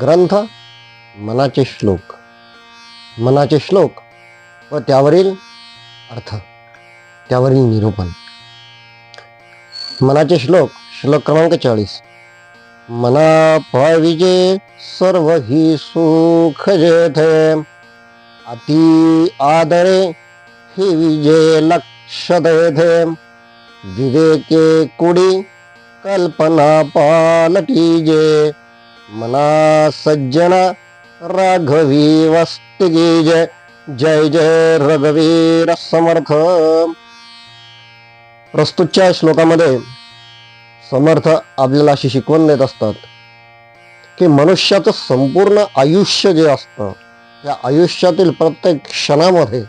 ग्रंथ मनाचे श्लोक. मनाचे श्लोक व त्यावरील अर्थ त्यावरील निरूपण. मनाचे श्लोक श्लोक क्रमांक चाळीस. मना पाविजे सर्व ही सुख जेथे. अति आदरे ही विजय लक्ष देथे. विवेके कुडी कल्पना पालटी जे मना सज्जन राघवी वस्तिगी जय जय जय रघुवीर समर्थ. प्रस्तुतच्या श्लोकामध्ये समर्थ आपल्याला अशी शिकवण देत असतात की मनुष्याचं संपूर्ण आयुष्य जे असतं त्या आयुष्यातील प्रत्येक क्षणामध्ये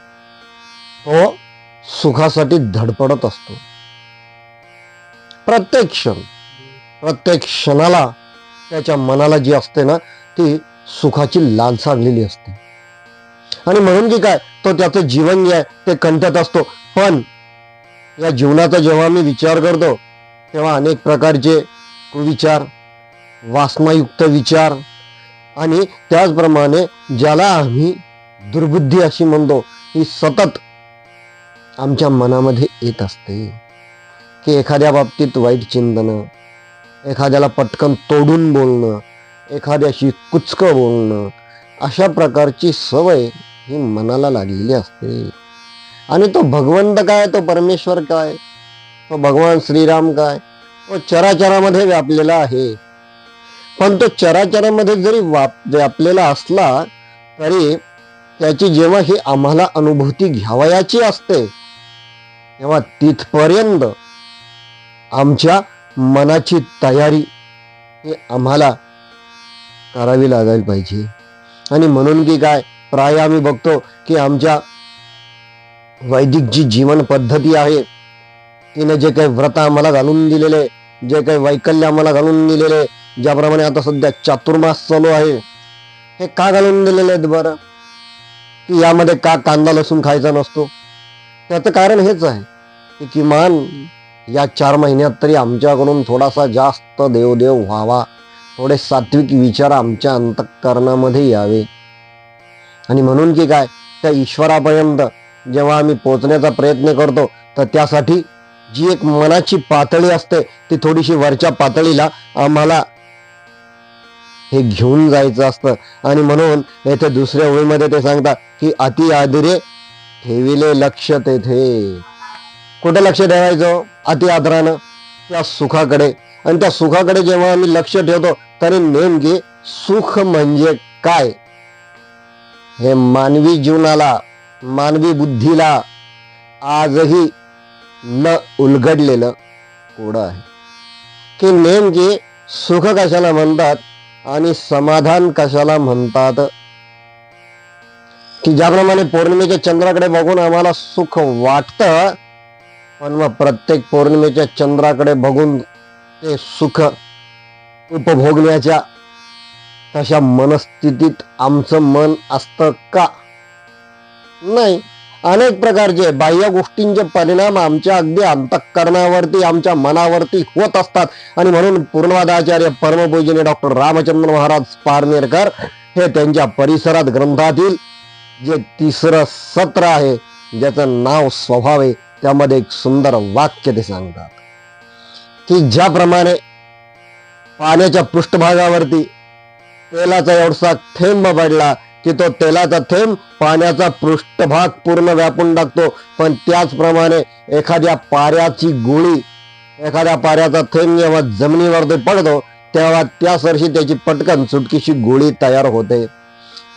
तो सुखासाठी धडपडत असतो. प्रत्येक क्षण प्रत्येक क्षणाला त्याच्या मनाला जी असते ना ती सुखाची लालसा लागलेली असते. आणि म्हणून की काय तो त्याचं जीवन जे आहे ते कंठत असतो. पण या जीवनाचा जेव्हा मी विचार करतो तेव्हा अनेक प्रकारचे कुविचार वासनायुक्त विचार आणि त्याचप्रमाणे ज्याला आम्ही दुर्बुद्धी अशी म्हणतो ही सतत आमच्या मनामध्ये येत असते. की एखाद्या बाबतीत वाईट चिंतनं एखाद्याला पटकन तोडून बोलणं एखाद्याशी कुचकं बोलणं अशा प्रकारची सवय ही मनाला लागलेली असते. आणि तो भगवंत काय तो परमेश्वर काय तो भगवान श्रीराम काय तो चराचरामध्ये व्यापलेला आहे. पण तो चराचरामध्ये जरी वाप व्यापलेला असला तरी त्याची जेव्हा ही आम्हाला अनुभूती घ्यावयाची असते तेव्हा तिथपर्यंत आमच्या मनाची तयारी ही आम्हाला करावी लागायला पाहिजे. आणि म्हणून की काय प्राय आम्ही बघतो की आमच्या वैदिक जी जीवन पद्धती आहे तिने जे काही व्रत आम्हाला घालून दिलेले जे काही वैकल्य आम्हाला घालून दिलेले ज्याप्रमाणे आता सध्या चातुर्मास चालू आहे हे का घालून दिलेले आहेत बरं? की यामध्ये का कांदा लसूण खायचा नसतो? त्याचं कारण हेच आहे की किमान या चार महिन्यात तरी आमच्याकडून थोडासा जास्त देवदेव व्हावा. थोडे सात्विक विचार आमच्या अंतःकरणामध्ये यावे. आणि म्हणून की काय त्या ईश्वरापर्यंत जेव्हा आम्ही पोचण्याचा प्रयत्न करतो तर त्यासाठी जी एक मनाची पातळी असते ती थोडीशी वरच्या पातळीला आम्हाला हे घेऊन जायचं असतं. आणि म्हणून येथे दुसऱ्या ओळीमध्ये ते सांगतात की अति आदिरे ठेविले लक्ष तेथे. कुठे लक्ष ठेवायचं? अति आदरानं. त्या सुखाकडे. आणि त्या सुखाकडे जेव्हा आम्ही लक्ष ठेवतो तरी नेमके सुख म्हणजे काय? हे मानवी जीवनाला मानवी बुद्धीला आजही न उलगडलेलं कोडं आहे. की नेमके सुख कशाला म्हणतात आणि समाधान कशाला म्हणतात? की ज्याप्रमाणे पौर्णिमेच्या चंद्राकडे बघून आम्हाला सुख वाटतं पण मग प्रत्येक पौर्णिमेच्या चंद्राकडे बघून ते सुख उपभोगण्याच्या तशा मनस्थितीत आमचं मन असतं का? नाही. अनेक प्रकारचे बाह्य गोष्टींचे परिणाम आमच्या अगदी अंतःकरणावरती आमच्या मनावरती होत असतात. आणि म्हणून पूर्णवादाचार्य परमपूजनीय डॉक्टर रामचंद्र महाराज पारनेरकर हे त्यांच्या परिसरात ग्रंथातील जे तिसरं सत्र आहे ज्याचं नाव स्वभाव आहे त्यामध्ये एक सुंदर वाक्य ते सांगतात. की ज्याप्रमाणे पाण्याच्या पृष्ठभागावरती तेलाचा एवढसा थेंब पडला की तो तेलाचा थेंब पाण्याचा पृष्ठभाग पूर्ण व्यापून टाकतो. पण त्याचप्रमाणे एखाद्या पाऱ्याची गोळी एखाद्या पाऱ्याचा थेंब जेव्हा जमिनीवरती पडतो तेव्हा त्या सरशी त्याची पटकन सुटकीशी गोळी तयार होते.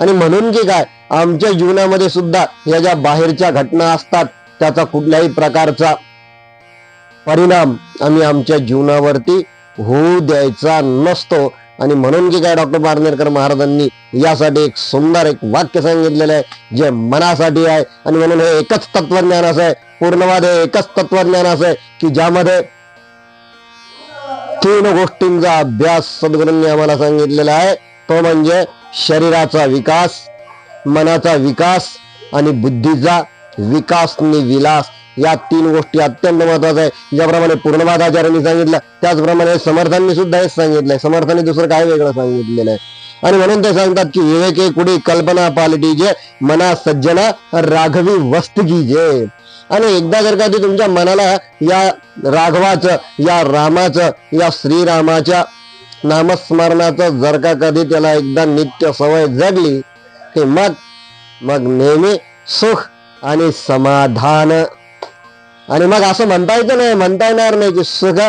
आणि म्हणून की काय आमच्या जीवनामध्ये सुद्धा या ज्या बाहेरच्या घटना असतात त्याचा कुठल्याही प्रकारचा परिणाम आम्ही आमच्या जीवनावरती होऊ द्यायचा नसतो. आणि म्हणून की काय डॉक्टर पारनेरकर महाराजांनी यासाठी एक सुंदर एक वाक्य सांगितलेलं आहे जे मनासाठी आहे. आणि म्हणून हे एकच तत्वज्ञान असं आहे पूर्णवाद हे एकच तत्वज्ञान असं आहे की ज्यामध्ये तीन गोष्टींचा अभ्यास सद्गुरूंनी आम्हाला सांगितलेला आहे. तो म्हणजे शरीराचा विकास मनाचा विकास आणि बुद्धीचा विकास नि विलास. या तीन गोष्टी अत्यंत महत्त्वाच्या आहे ज्याप्रमाणे पूर्णवाद आचार्यांनी सांगितलं त्याचप्रमाणे समर्थांनी सुद्धा हेच सांगितलंय. समर्थांनी दुसरं काय वेगळं सांगितलेलं आहे आणि म्हणून ते सांगतात की विवेके कुडी कल्पना पालटी जे मना सज्जना राघवी वस्तगी जे. आणि एकदा जर का ते तुमच्या मनाला या राघवाचं या रामाचं या श्रीरामाच्या नामस्मरणाचं जर का कधी त्याला एकदा नित्य सवय जगली की मग मग नेहमी सुख आणि समाधान. आणि मग असं म्हणता येतं नाही म्हणता येणार नाही की सुख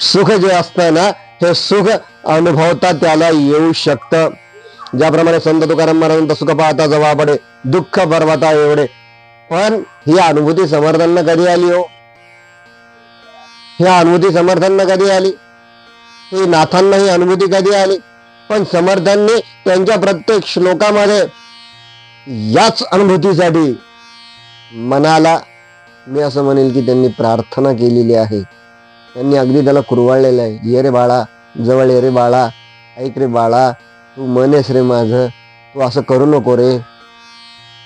सुख जे असतं ना हे सुख अनुभवता त्याला येऊ शकतं. ज्याप्रमाणे संत तुकाराम महाराजांचं सुख पाहता जवळ पडे दुःख पर्वता एवढे. पण ही अनुभूती समर्थांना कधी आली हो? ही अनुभूती समर्थांना कधी आली? ही नाथांना ही अनुभूती कधी आली? पण समर्थांनी त्यांच्या प्रत्येक श्लोकामध्ये याच अनुभूतीसाठी मनाला मी असं म्हणेल की त्यांनी प्रार्थना केलेली आहे. त्यांनी अगदी त्याला कुरवाळलेलं आहे. ये रे बाळा जवळ ये रे बाळा ऐक रे बाळा तू मनेस रे माझं तू असं करू नको रे.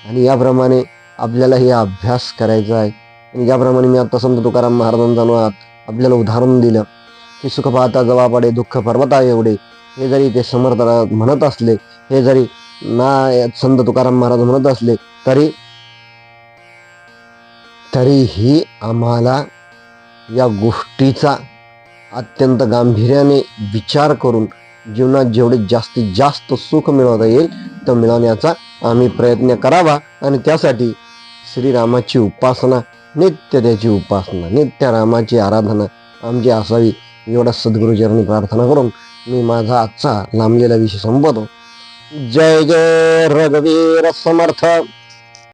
आणि याप्रमाणे आपल्याला हे अभ्यास करायचा आहे. आणि ज्याप्रमाणे मी आता संत तुकाराम महाराजांचा अनुवाद आपल्याला उदाहरण दिलं की सुख पाहता जवा पडे दुःख पर्वता एवढे हे जरी ते समर्थ म्हणत असले हे जरी ना संत तुकाराम महाराज म्हणत असले तरी तरीही आम्हाला या गोष्टीचा अत्यंत गांभीर्याने विचार करून जीवनात जेवढे जास्तीत जास्त सुख मिळवता येईल तो मिळवण्याचा आम्ही प्रयत्न करावा. आणि त्यासाठी श्रीरामाची उपासना नित्य त्याची उपासना नित्य रामाची आराधना आमची असावी एवढा सद्गुरुचरणी प्रार्थना करून मी माझा आजचा लांबलेला विषय संपवतो. जय जय रघुवीर समर्थ.